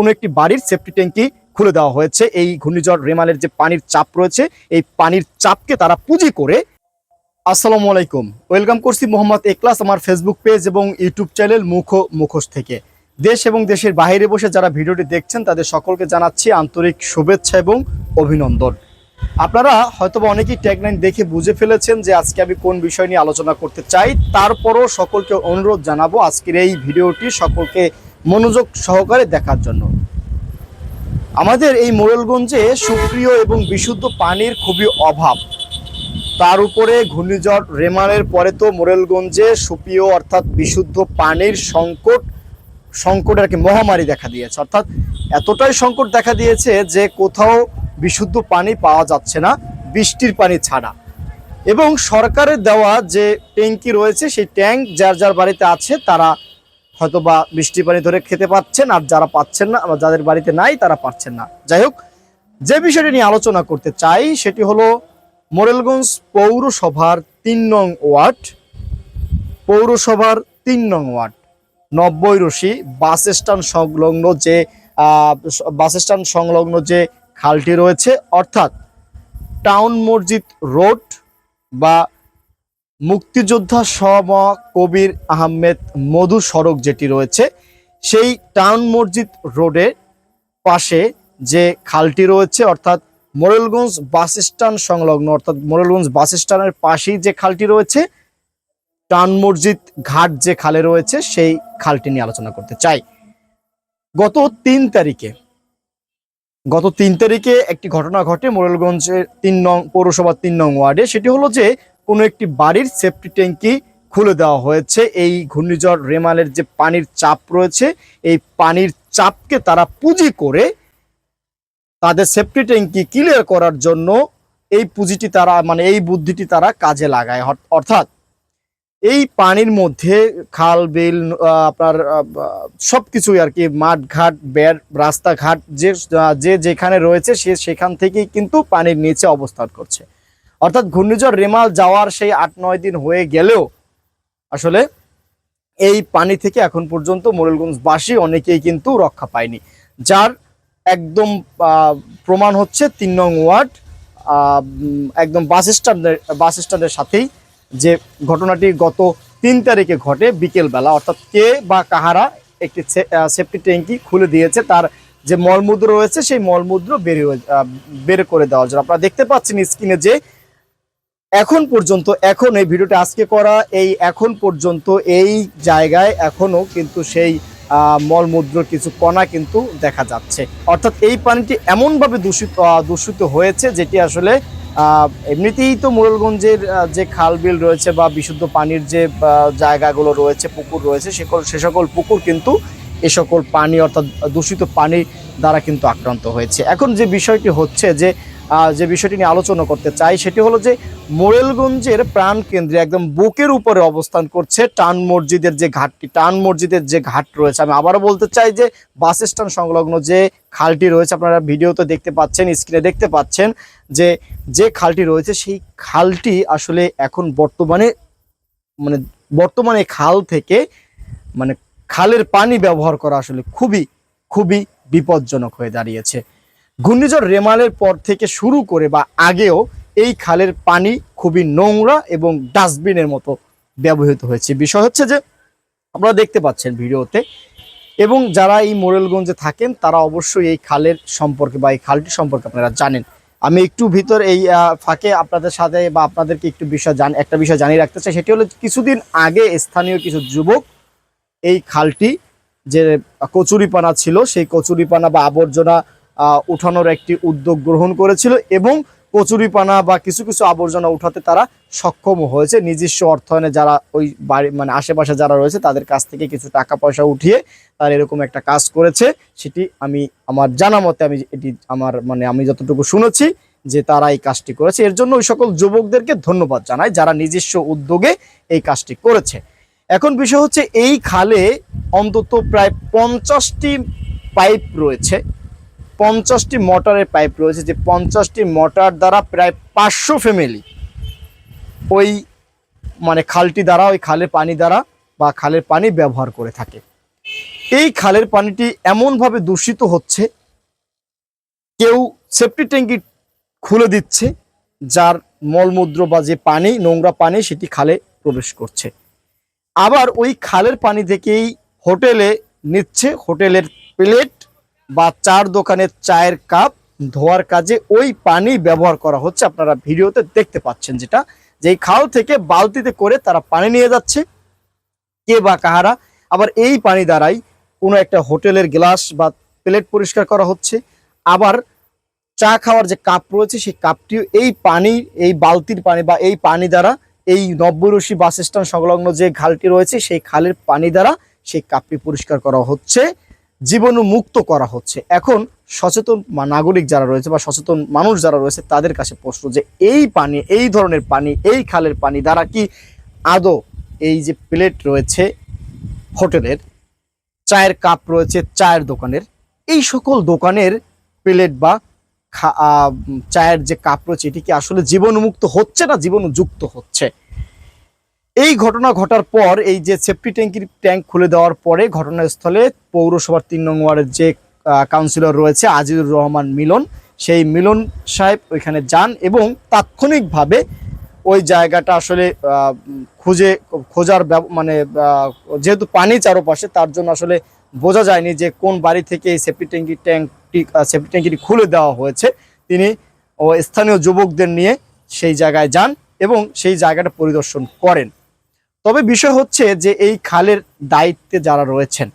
কোনো একটি বাড়ির সেফটি ট্যাঙ্কি খুলে দেওয়া হয়েছে। এই ঘূর্ণিঝড় রেমালের যে পানির চাপ রয়েছে, এই পানির চাপকে তারা পুঁজি করে। আসসালামু আলাইকুম। ওয়েলকাম করছি মোহাম্মদ একলাস, আমার ফেসবুক পেজ এবং ইউটিউব চ্যানেল মুখ মুখোশ থেকে। দেশ এবং দেশের বাইরে বসে যারা ভিডিওটি দেখছেন, তাদের সকলকে জানাচ্ছি আন্তরিক শুভেচ্ছা এবং অভিনন্দন। আপনারা হয়তোবা অনেকেই ট্যাগলাইন দেখে বুঝে ফেলেছেন যে আজকে আমি কোন বিষয় নিয়ে আলোচনা করতে চাই। তারপরও সকলকে অনুরোধ জানাব আজকের এই ভিডিওটি সকলকে মনোযোগ সহকারে দেখার জন্য। আমাদের এই মোরেলগঞ্জে সুপ্রিয় এবং বিশুদ্ধ পানির খুবই অভাব। তার উপরে ঘূর্ণিঝড় রেমানের পরে তো মোরেলগঞ্জে সুপ্রিয় অর্থাৎ বিশুদ্ধ পানির সংকট সংকট আর কি মহামারী দেখা দিয়েছে। অর্থাৎ এতটাই সংকট দেখা দিয়েছে যে কোথাও বিশুদ্ধ পানি পাওয়া যাচ্ছে না, বৃষ্টির পানি ছাড়া। এবং সরকারের দেওয়া যে ট্যাঙ্কি রয়েছে, সেই ট্যাঙ্ক যার যার বাড়িতে আছে, তারা হয়তো বা বৃষ্টির পানি ধরে খেতে পাচ্ছেন, আর যারা পাচ্ছেন না, বা যাদের বাড়িতে নাই, তারা পাচ্ছেন না। যাই হোক, যে বিষয়টি নিয়ে আলোচনা করতে চাই, সেটি হলো মোরেলগঞ্জ পৌরসভার তিন নং ওয়ার্ড, পৌরসভার তিন নং ওয়ার্ড, নব্বই রশি বাস স্ট্যান্ড সংলগ্ন যে বাস স্ট্যান্ড সংলগ্ন যে খালটি রয়েছে, অর্থাৎ টাউন মসজিদ রোড বা মুক্তিযোদ্ধা সম কবির আহমেদ মধু সড়ক যেটি রয়েছে, সেই টাউন মসজিদ রোডের পাশে যে খালটি রয়েছে, অর্থাৎ মোরেলগঞ্জ বাস স্ট্যান্ড সংলগ্ন, অর্থাৎ মোরেলগঞ্জ বাস স্ট্যান্ডের পাশেই যে খালটি রয়েছে টান মসজিদ ঘাট যে খালে রয়েছে, সেই খালটি নিয়ে আলোচনা করতে চাই। গত তিন তারিখে, গত তিন তারিখে একটি ঘটনা ঘটে মোরেলগঞ্জের তিন নং পৌরসভার তিন নং ওয়ার্ডে। সেটি হলো যে কোনো একটি বাড়ির সেফটি ট্যাঙ্কি খুলে দেওয়া হয়েছে। এই ঘূর্ণিঝড় রেমালের যে পানির চাপ রয়েছে, এই পানির চাপকে তারা পুঁজি করে তাদের সেফটি ট্যাঙ্কি ক্লিয়ার করার জন্য এই পুঁজিটি তারা মানে এই বুদ্ধিটি তারা কাজে লাগায়। অর্থাৎ এই পানির মধ্যে খাল, বিল আপনার সব কিছুই আর কি মাঠ ঘাট বেড়, রাস্তাঘাট, যে যে যেখানে রয়েছে সে সেখান থেকেই কিন্তু পানির নিচে অবস্থান করছে। অর্থাৎ ঘূর্ণিঝড় রেমাল যাওয়ার সেই আট নয় দিন হয়ে গেলেও আসলে এই পানি থেকে এখন পর্যন্ত মোরেলগঞ্জবাসী অনেকেই কিন্তু রক্ষা পায়নি, যার একদম প্রমাণ হচ্ছে তিন নং ওয়ার্ড একদম বাস স্ট্যান্ডের বাস স্ট্যান্ডের সাথেই যে ঘটনাটি গত তিন তারিখে ঘটে বিকেলবেলা, অর্থাৎ কে বা কাহারা একটি সেফটি ট্যাঙ্কি খুলে দিয়েছে, তার যে মলমূত্র রয়েছে, সেই মলমূত্র বের বের করে দেওয়ার জন্য। আপনারা দেখতে পাচ্ছেন স্ক্রিনে যে এখন পর্যন্ত এখন এই ভিডিওটা আজকে করা এই এখন পর্যন্ত এই জায়গায় এখনও কিন্তু সেই আহ, মলমূত্র কিছু কণা কিন্তু দেখা যাচ্ছে। অর্থাৎ এই পানিটি এমনভাবে দূষিত দূষিত হয়েছে যেটি আসলে এমনিতেই তো মোরেলগঞ্জের যে খাল বিল রয়েছে বা বিশুদ্ধ পানির যে জায়গাগুলো রয়েছে পুকুর রয়েছে সকল- সে সকল পুকুর কিন্তু এ সকল পানি অর্থাৎ দূষিত পানি দ্বারা কিন্তু আক্রান্ত হয়েছে। এখন যে বিষয়টি হচ্ছে যে যে বিষয়টি নিয়ে আলোচনা করতে চাই সেটি হলো যে মোরেলগঞ্জের প্রাণ কেন্দ্রে একদম বুকের উপরে অবস্থান করছে টান মসজিদের যে ঘাটটি। টান মসজিদের যে ঘাট রয়েছে। আমি আবারও বলতে চাই যে বাস স্ট্যান্ড সংলগ্ন যে খালটি রয়েছে, আপনারা ভিডিওতে দেখতে পাচ্ছেন স্ক্রিনে দেখতে পাচ্ছেন যে যে খালটি রয়েছে সেই খালটি আসলে এখন বর্তমানে মানে বর্তমানে খাল থেকে মানে খালের পানি ব্যবহার করা আসলে খুবই খুবই বিপজ্জনক হয়ে দাঁড়িয়েছে। ঘূর্ণিঝড় রেমালের পর থেকে শুরু করে বা আগেও এই খালের পানি খুবই নোংরা এবং ডাস্টবিনের মতো ব্যবহৃত হয়েছে। বিষয় হচ্ছে যে, আপনারা দেখতে পাচ্ছেন ভিডিওতে এবং যারা এই মোরেলগঞ্জে থাকেন, তারা অবশ্যই এই খালের সম্পর্কে বা এই খালটি সম্পর্কে আপনারা জানেন। আমি একটু ভিতর এই ফাঁকে আপনাদের সাথে বা আপনাদেরকে একটু বিষয় জান, একটা বিষয় জানিয়ে রাখতে চাই, সেটি হলো কিছুদিন আগে স্থানীয় কিছু যুবক এই খালটি যে কচুরিপানা ছিল, সেই কচুরিপানা বা আবর্জনা উঠানোর একটি উদ্যোগ গ্রহণ করেছিল এবং কচুরিপানা বা কিছু কিছু আবর্জনা উঠাতে তারা সক্ষম হয়েছে। নিজস্ব অর্থায়নে যারা ওই বাড়ি মানে আশেপাশে যারা রয়েছে, তাদের কাছ থেকে কিছু টাকা পয়সা উঠিয়ে তার এরকম একটা কাজ করেছে। সেটি আমি, আমার জানা মতে আমি এটি, আমার মানে আমি যতটুকু শুনেছি যে তারা এই কাজটি করেছে। এর জন্য ওই সকল যুবকদেরকে ধন্যবাদ জানাই যারা নিজস্ব উদ্যোগে এই কাজটি করেছে। এখন বিষয় হচ্ছে, এই খালে অন্তত প্রায় পঞ্চাশটি পাইপ রয়েছে। পঞ্চাশটি মোটরের পাইপ রয়েছে, যে পঞ্চাশটি মোটর দ্বারা প্রায় পাঁচশো ফ্যামিলি ওই মানে খালটি দ্বারা, ওই খালের পানি দ্বারা বা খালের পানি ব্যবহার করে থাকে। এই খালের পানিটি এমনভাবে দূষিত হচ্ছে, কেউ সেফটি ট্যাঙ্কি খুলে দিচ্ছে, যার মলমূত্র বা যে পানি, নোংরা পানি, সেটি খালে প্রবেশ করছে। আবার ওই খালের পানি থেকেই হোটেলে নিচ্ছে, হোটেলের প্লেট বা চার দোকানের চায়ের কাপ ধোয়ার কাজে ওই পানি ব্যবহার করা হচ্ছে। আপনারা ভিডিওতে দেখতে পাচ্ছেন যেটা। যে খাল থেকে বালতিতে করে তারা পানি নিয়ে যাচ্ছে, কে বা কাহারা। আবার এই পানি দ্বারাই কোনো একটা হোটেলের গ্লাস বা প্লেট পরিষ্কার করা হচ্ছে। আবার চা খাওয়ার যে কাপ রয়েছে, সেই কাপটিও এই পানি, এই বালতির পানি বা এই পানি দ্বারা, এই নব্বরশি বাস স্ট্যান্ড সংলগ্ন যে খালটি রয়েছে, সেই খালের পানি দ্বারা সেই কাপটি পরিষ্কার করা হচ্ছে। জীবাণু মুক্ত করা হচ্ছে। এখন সচেতন নাগরিক যারা রয়েছে বা সচেতন মানুষ যারা রয়েছে, তাদের কাছে প্রশ্ন যে এই পানি, এই ধরনের পানি, এই খালের পানি দ্বারা কি আদৌ এই যে প্লেট রয়েছে হোটেলের, চায়ের কাপ রয়েছে চায়ের দোকানের, এই সকল দোকানের প্লেট বা চায়ের যে কাপ রয়েছে, এটি কি আসলে জীবাণুমুক্ত হচ্ছে না জীবাণুযুক্ত হচ্ছে? এই ঘটনা ঘটার পর এই যে সেফটি ট্যাঙ্কির ট্যাঙ্ক খুলে দেওয়ার পরে ঘটনাস্থলে পৌরসভার তিন নং ওয়ার্ডের যে কাউন্সিলর রয়েছে আজিজুর রহমান মিলন, সেই মিলন সাহেব ওইখানে যান এবং তাৎক্ষণিকভাবে ওই জায়গাটা আসলে খুঁজে, খোঁজার মানে যেহেতু পানি চারপাশে তার জন্য আসলে বোঝা যায়নি যে কোন বাড়ি থেকে এই সেফটি ট্যাঙ্কি, ট্যাঙ্কটি সেফটি ট্যাঙ্কিটি খুলে দেওয়া হয়েছে। তিনি স্থানীয় যুবকদের নিয়ে সেই জায়গায় যান এবং সেই জায়গাটা পরিদর্শন করেন। তবে বিষয় হচ্ছে যে এই খালের দায়িত্বে যারা রয়েছেন,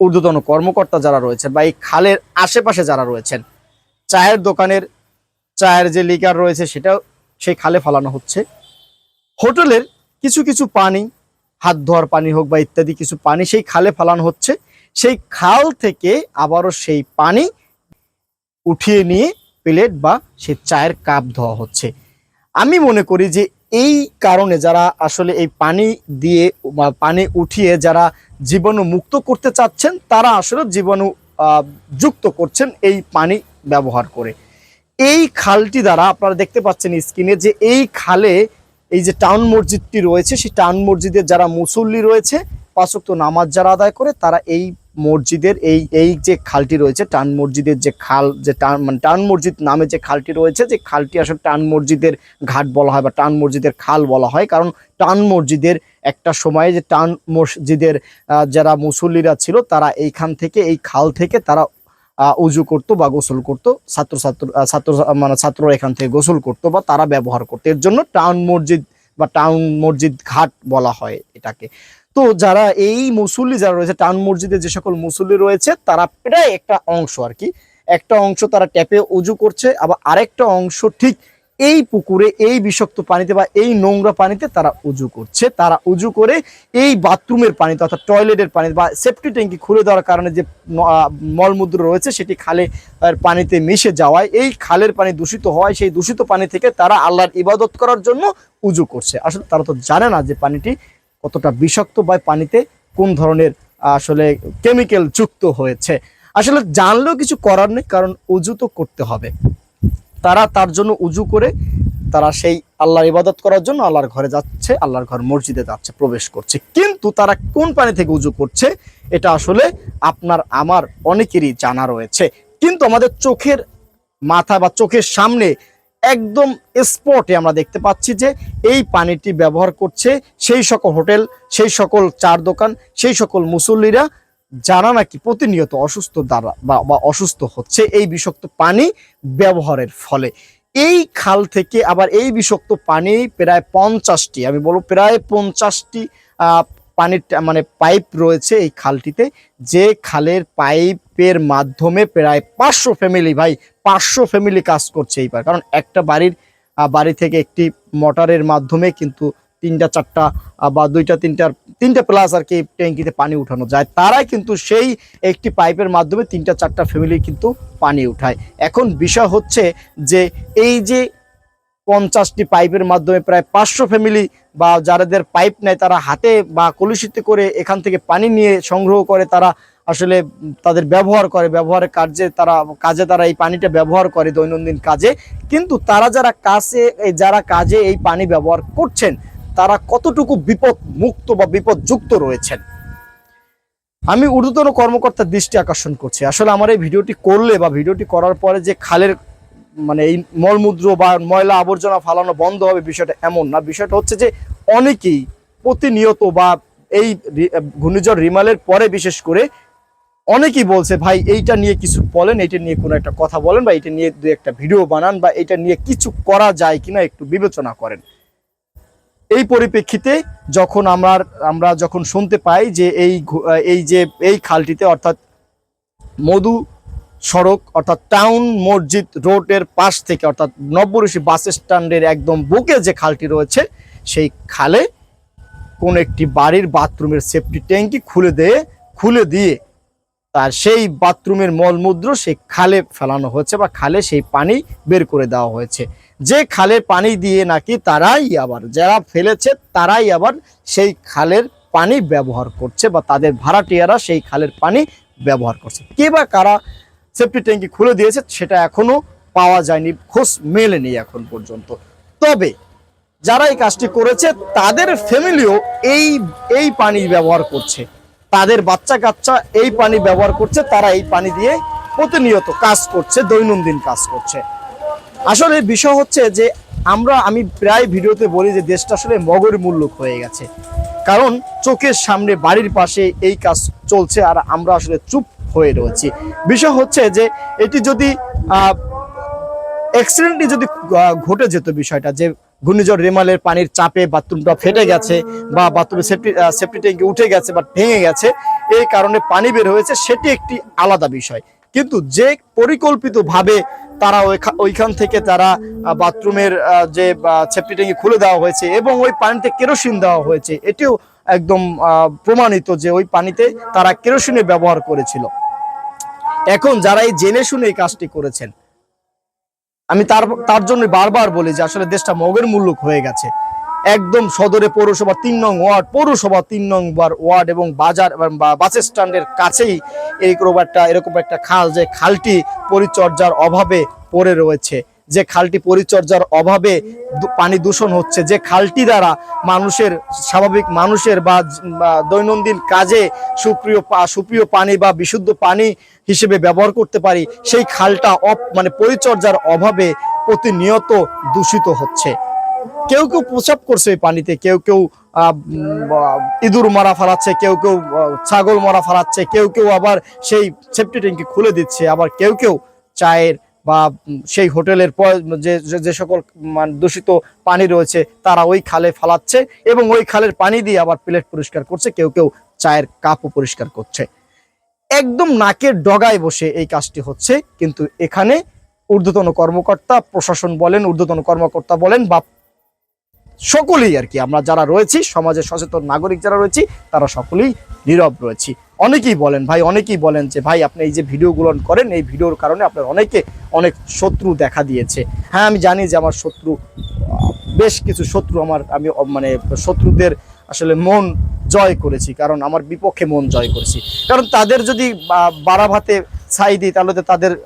ঊর্ধ্বতন কর্মকর্তা যারা রয়েছেন বা এই খালের আশেপাশে যারা রয়েছেন, চায়ের দোকানের, চায়ের যে লিকার রয়েছে সেটাও সেই খালে ফালানো হচ্ছে। হোটেলের কিছু কিছু পানি, হাত ধোয়ার পানি হোক বা ইত্যাদি কিছু পানি সেই খালে ফালানো হচ্ছে। সেই খাল থেকে আবারও সেই পানি উঠিয়ে নিয়ে প্লেট বা সেই চায়ের কাপ ধোয়া হচ্ছে। আমি মনে করি যে এই কারণে যারা আসলে এই পানি দিয়ে পানি উঠিয়ে যারা জীবাণু মুক্ত করতে চাচ্ছেন, তারা আসলে জীবাণু যুক্ত করছেন এই পানি ব্যবহার করে। এই খালটি দ্বারা আপনারা দেখতে পাচ্ছেন স্ক্রিনে যে এই খালে এই যে টাউন মসজিদটি রয়েছে, সেই টাউন মসজিদের যারা মুসল্লি রয়েছে পাঁচক্ত নামাজ যারা আদায় করে, তারা এই মসজিদের, এই এই যে খালটি রয়েছে, টান মসজিদের যে খাল, যে টান মানে টান মসজিদ নামে যে খালটি রয়েছে, যে খালটি আসলে টান মসজিদের ঘাট বলা হয় বা টান মসজিদের খাল বলা হয়, কারণ টান মসজিদের একটা সময়ে যে টান মসজিদের যারা মুসল্লিরা ছিল, তারা এইখান থেকে, এই খাল থেকে তারা উজু করতো বা গোসল করতো, ছাত্র ছাত্র ছাত্র মানে ছাত্ররা এখান থেকে গোসল করতো বা তারা ব্যবহার করতো। এর জন্য টাউন মসজিদ বা টাউন মসজিদ ঘাট বলা হয় এটাকে। তো যারা এই মুসল্লি যারা রয়েছে টাউন মসজিদে যে সকল মুসল্লি রয়েছে, তারা প্রায় একটা অংশ আর কি। একটা অংশ তারা ট্যাপে উজু করছে, আবার আরেকটা অংশ ঠিক এই পুকুরে, এই বিষাক্ত পানিতে বা এই নোংরা পানিতে তারা উজু করছে। তারা উজু করে এই বাথরুমের পানিতে অর্থাৎ টয়লেটের পানি বা সেফটি ট্যাঙ্কি খুলে দেওয়ার কারণে যে মলমূত্র রয়েছে, সেটি খালে পানিতে মিশে যাওয়ায়, এই খালের পানি দূষিত হওয়ায়, সেই দূষিত পানি থেকে তারা আল্লাহর ইবাদত করার জন্য উজু করছে। আসলে তারা তো জানে না যে পানিটি কতটা বিষাক্ত বা পানিতে কোন ধরনের, আসলে কেমিক্যাল যুক্ত হয়েছে। আসলে জানলেও কিছু করার নেই, কারণ উজু তো করতে হবে। তারা তার জন্য উজু করে, তারা সেই আল্লাহর ইবাদত করার জন্য আল্লাহর ঘরে যাচ্ছে, আল্লাহর ঘর মসজিদে যাচ্ছে, প্রবেশ করছে। কিন্তু তারা কোন পানি থেকে উজু করছে, এটা আসলে আপনার, আমার অনেকেরই জানা রয়েছে। কিন্তু আমাদের চোখের মাথা বা চোখের সামনে একদম স্পটে আমরা দেখতে পাচ্ছি যে এই পানিটি ব্যবহার করছে সেই সকল হোটেল, সেই সকল চার দোকান, সেই সকল মুসল্লিরা যারা নাকি প্রতিনিয়ত অসুস্থ দ্বারা বা- অসুস্থ হচ্ছে এই বিষাক্ত পানি ব্যবহারের ফলে। এই খাল থেকে আবার এই বিষাক্ত পানি প্রায় পঞ্চাশটি, আমি বলব প্রায় পঞ্চাশটি পানির মানে পাইপ রয়েছে এই খালটিতে। যে খালের পাইপের মাধ্যমে প্রায় পাঁচশো ফ্যামিলি ভাই পাঁচশো ফ্যামিলি কাজ করছে এইবার। কারণ একটা বাড়ির বাড়ি থেকে একটি মোটরের মাধ্যমে কিন্তু তিনটা, চারটা বা দুইটা তিনটার তিনটা প্লাস আর কি ট্যাঙ্কিতে পানি উঠানো যায়। তারাই কিন্তু সেই একটি পাইপের মাধ্যমে তিনটা, চারটা ফ্যামিলি কিন্তু পানি উঠায়। এখন বিষয় হচ্ছে যে এই যে পঞ্চাশটি পাইপের মাধ্যমে প্রায় পাঁচশো ফ্যামিলি বা যাদের পাইপ নেয় তারা হাতে বা কলুষিতে করে এখান থেকে পানি নিয়ে সংগ্রহ করে, তারা আসলে তাদের ব্যবহার করে, ব্যবহারের কার্যে তারা, কাজে তারা এই পানিটা ব্যবহার করে দৈনন্দিন কাজে। কিন্তু তারা যারা কাছে যারা কাজে এই পানি ব্যবহার করছেন, তারা কতটুকু বিপদ মুক্ত বা বিপদযুক্ত রয়েছেন? আমি ঊর্ধ্বতন কর্মকর্তার দৃষ্টি আকর্ষণ করছি। আসলে আমার এই ভিডিওটি করলে বা ভিডিওটি করার পরে যে খালের মানে এই মলমূত্র বা ময়লা আবর্জনা ফালানো বন্ধ হবে বিষয়টা এমন না। বিষয়টা হচ্ছে যে অনেকেই প্রতিনিয়ত বা এই ঘূর্ণিঝড় রিমালের পরে বিশেষ করে অনেকেই বলছে, ভাই, এইটা নিয়ে কিছু বলেন, এইটা নিয়ে কোনো একটা কথা বলেন বা এটা নিয়ে দু একটা ভিডিও বানান বা এটা নিয়ে কিছু করা যায় কিনা একটু বিবেচনা করেন। এই পরিপ্রেক্ষিতে যখন আমরা আমরা যখন শুনতে পাই যে এই এই যে, এই খালটিতে অর্থাৎ মধু সড়ক, অর্থাৎ টাউন মসজিদ রোডের পাশ থেকে, অর্থাৎ নব্বরশি বাস স্ট্যান্ডের একদম বুকে যে খালটি রয়েছে, সেই খালে কোন একটি বাড়ির বাথরুমের সেফটি ট্যাঙ্কি খুলে দিয়ে খুলে দিয়ে তার সেই বাথরুমের মলমূত্র সেই খালে ফেলানো হয়েছে বা খালে সেই পানি বের করে দেওয়া হয়েছে। যে খালের পানি দিয়ে নাকি তারাই আবার, যারা ফেলেছে তারাই আবার সেই খালের পানি ব্যবহার করছে বা তাদের ভাড়াটিয়ারা সেই খালের পানি ব্যবহার করছে। কে বা কারা সেফটি ট্যাঙ্কি খুলে দিয়েছে, সেটা এখনও পাওয়া যায়নি, খোঁজ মেলেনি এখন পর্যন্ত। তবে যারা এই কাজটি করেছে, তাদের ফ্যামিলিও এই এই পানি ব্যবহার করছে। তাদের বাচ্চা কাচ্চা এই পানি ব্যবহার করছে, তারা এই পানি দিয়ে প্রতিনিয়ত কাজ করছে, দৈনন্দিন কাজ করছে। আসলে বিষয় হচ্ছে যে, আমরা, আমি প্রায় ভিডিওতে বলি যে, দেশটা আসলে মগর মূল্যক হয়ে গেছে। কারণ চোখের সামনে বাড়ির পাশে এই কাজ চলছে, আর আমরা আসলে চুপ হয়ে রয়েছি। বিষয় হচ্ছে যে এটি যদি অ্যাক্সিডেন্টলি যদি ঘটে যেত বিষয়টা, যে ঘূর্ণিঝড় রেমালের পানির চাপে বাথরুমটা ফেটে গেছে বা বাথরুমে সেফটি সেফটি ট্যাঙ্কি উঠে গেছে বা ভেঙে গেছে, এই কারণে পানি বের হয়েছে, সেটি একটি আলাদা বিষয়। কিন্তু যে পরিকল্পিতভাবে তারা ওইখান থেকে তারা বাথরুমের যে সেফটি ট্যাঙ্কি খুলে দেওয়া হয়েছে এবং ওই পানিতে কেরোসিন দেওয়া হয়েছে, এটিও একদম প্রমাণিত যে ওই পানিতে তারা কেরোসিনের ব্যবহার করেছিল। এখন যারা এই জেনে শুনে এই কাজটি করেছেন, আমি তার তার জন্য বারবার বলি যে আসলে দেশটা মগের মূল্যক হয়ে গেছে। একদম সদরে পৌরসভা তিন নং ওয়ার্ড, পৌরসভা তিন নং ওয়ার্ড এবং বাজার বা বাস স্ট্যান্ডের কাছেই এরকম একটা এরকম একটা খাল, যে খালটি পরিচর্যার অভাবে পড়ে রয়েছে। যে খালটি পরিচর্যার অভাবে পানি দূষণ হচ্ছে, যে খালটি দ্বারা মানুষের, স্বাভাবিক মানুষের বা দৈনন্দিন কাজে সুপ্রিয় সুপ্রিয় পানি বা বিশুদ্ধ পানি হিসেবে ব্যবহার করতে পারি, সেই খালটা অপ মানে পরিচর্যার অভাবে প্রতিনিয়ত দূষিত হচ্ছে। কেউ কেউ প্রসাব করছে এই পানিতে, কেউ কেউ ইঁদুর মারা ফেলাচ্ছে, কেউ কেউ ছাগল মারা ফেলাচ্ছে, কেউ কেউ আবার সেই সেফটি ট্যাঙ্কি খুলে দিচ্ছে, আবার কেউ কেউ চায়ের বা সেই হোটেলের পর যে যে- যে সকল মানে দূষিত পানি রয়েছে, তারা ওই খালে ফালাচ্ছে এবং ওই খালের পানি দিয়ে আবার প্লেট পরিষ্কার করছে, কেউ কেউ চায়ের কাপও পরিষ্কার করছে। একদম নাকের ডগায় বসে এই কাজটি হচ্ছে, কিন্তু এখানে ঊর্ধ্বতন কর্মকর্তা, প্রশাসন বলেন, ঊর্ধ্বতন কর্মকর্তা বলেন বা সকলেই আর কি, আমরা যারা রয়েছি, সমাজের সচেতন নাগরিক যারা রয়েছি, তারা সকলেই নীরব রয়েছি। অনেকেই বলেন, ভাই, অনেকেই বলেন যে, ভাই, আপনি এই যে ভিডিওগুলো করেন, এই ভিডিওর কারণে আপনার অনেকে অনেক শত্রু দেখা দিয়েছে। হ্যাঁ আমি জানি যে আমার শত্রু, বেশ কিছু শত্রু আমার, আমি মানে শত্রুদের আসলে মন জয় করেছি, কারণ আমার বিপক্ষে মন জয় করেছি। কারণ তাদের যদি বা- বাড়া ভাতে ছাই দিই, তাহলে তো তাদের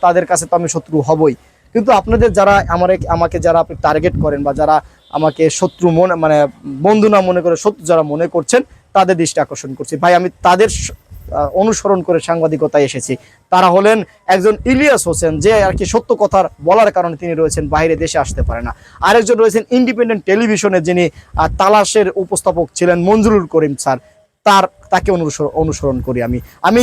তাদের কাছে তো আমি শত্রু হবই। কিন্তু আপনাদের যারা আমার, আমাকে যারা আপনি টার্গেট করেন বা যারা আমাকে শত্রু মনে মানে বন্ধু না মনে করে শত্রু যারা মনে করছেন, তাদের দৃষ্টি আকর্ষণ করছি। ভাই, আমি তাদের অনুসরণ করে সাংবাদিকতায় এসেছি। তারা হলেন একজন ইলিয়াস হোসেন, যে আর কি সত্য কথার বলার কারণে তিনি রয়েছেন, বাইরে দেশে আসতে পারে না। আরেকজন রয়েছেন ইন্ডিপেন্ডেন্ট টেলিভিশনে যিনি তালাশের উপস্থাপক ছিলেন মঞ্জুরুল করিম স্যার। তার, তাকে অনুসরণ অনুসরণ করি আমি। আমি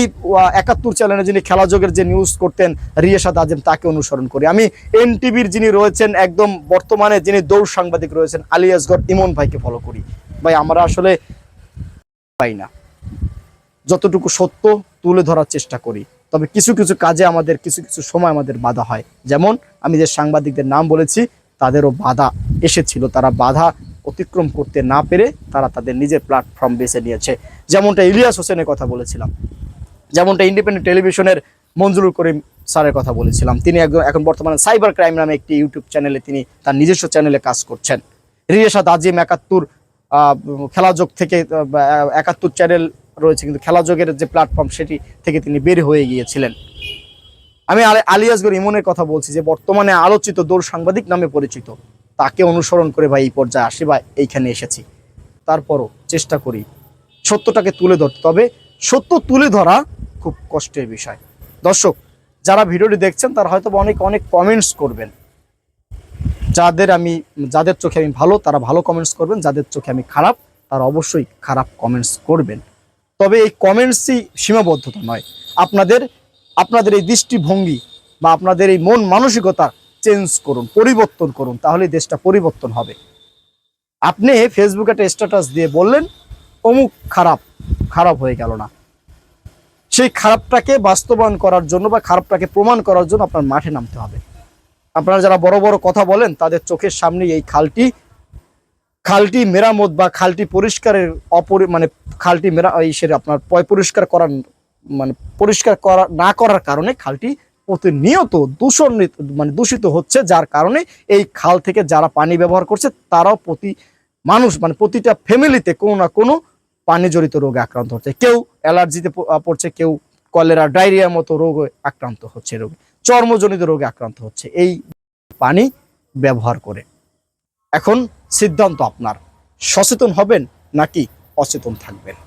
একাত্তর চ্যানেলে যিনি খেলাযোগের যে নিউজ করতেন রিয়াসাদ আজম তাকে অনুসরণ করি। আমি এনটিভির যিনি রয়েছেন, একদম বর্তমানে যিনি দৌড় সাংবাদিক রয়েছেন, আলী আসগর ইমন ভাইকে ফলো করি। ভাই, আমরা আসলে পাই না। যতটুকু সত্য তুলে ধরার চেষ্টা করি। তবে কিছু কিছু কাজে আমাদের, কিছু কিছু সময় আমাদের বাধা হয়। যেমন, আমি যে সাংবাদিকদের নাম বলেছি, তাদেরও বাধা এসেছিল। তারা বাধা অতিক্রম করতে না পেরে তারা তাদের নিজের প্ল্যাটফর্ম বেছে নিয়েছে। যেমনটা ইলিয়াস হোসেনের কথা বলেছিলাম, যেমনটা ইন্ডিপেন্ডেন্ট টেলিভিশনের মঞ্জুরুল করিম স্যারের কথা বলেছিলাম। তিনি একজন এখন বর্তমানে সাইবার ক্রাইম নামে একটি ইউটিউব চ্যানেলে তিনি তার নিজস্ব চ্যানেলে কাজ করছেন। রিয়াসাদ আজিম একাত্তর খেলাযোগ থেকে একাত্তর চ্যানেল রয়েছে, কিন্তু খেলাযোগের যে প্ল্যাটফর্ম সেটি থেকে তিনি বের হয়ে গিয়েছিলেন। আমি আলি- আলিয়াসগর ইমনের কথা বলছি যে, বর্তমানে আলোচিত দৌড় সাংবাদিক নামে পরিচিত। তাকে অনুসরণ করে ভাই এই পর্যায়ে আসি বা এইখানে এসেছি। তারপরও চেষ্টা করি সত্যটাকে তুলে ধরতে তবে সত্য তুলে ধরা খুব কষ্টের বিষয়। দর্শক, যারা ভিডিওটি দেখছেন, তারা হয়তো অনেক অনেক কমেন্টস করবেন। যাদের আমি যাদের চোখে আমি ভালো, তারা ভালো কমেন্টস করবেন। যাদের চোখে আমি খারাপ, তারা অবশ্যই খারাপ কমেন্টস করবেন। তবে এই কমেন্টসই সীমাবদ্ধতা নয়। আপনাদের আপনাদের এই দৃষ্টিভঙ্গি বা আপনাদের এই মন মানসিকতা চেঞ্জ করুন, পরিবর্তন করুন তাহলে দেশটা পরিবর্তন হবে। আপনি ফেসবুকে একটা স্ট্যাটাস দিয়ে বললেন অমুক খারাপ খারাপ হয়ে গেল না। সেই খারাপটাকে বাস্তবায়ন করার জন্য বা খারাপটাকে প্রমাণ করার জন্য আপনার মাঠে নামতে হবে। আপনারা যারা বড় বড় কথা বলেন, তাদের চোখের সামনে এই খালটি। খালটি মেরামত বা খালটি পরিষ্কারের অপরি মানে খালটি মেরা, এই সে আপনার পয় পরিষ্কার করার মানে পরিষ্কার করা, না করার কারণে খালটি প্রতিনিয়ত দূষণ মানে দূষিত হচ্ছে, যার কারণে এই খাল থেকে যারা পানি ব্যবহার করছে, তারাও প্রতি, মানুষ মানে প্রতিটা ফ্যামিলিতে কোনো না কোনো পানি জড়িত রোগে আক্রান্ত হচ্ছে। কেউ অ্যালার্জিতে পড়ছে, কেউ কলেরা, ডায়রিয়ার মতো রোগে আক্রান্ত হচ্ছে রোগে, চর্মজনিত রোগে আক্রান্ত হচ্ছে। এই পানি ব্যবহার করে। এখন সিদ্ধান্ত আপনার। সচেতন হবেন নাকি অচেতন থাকবেন?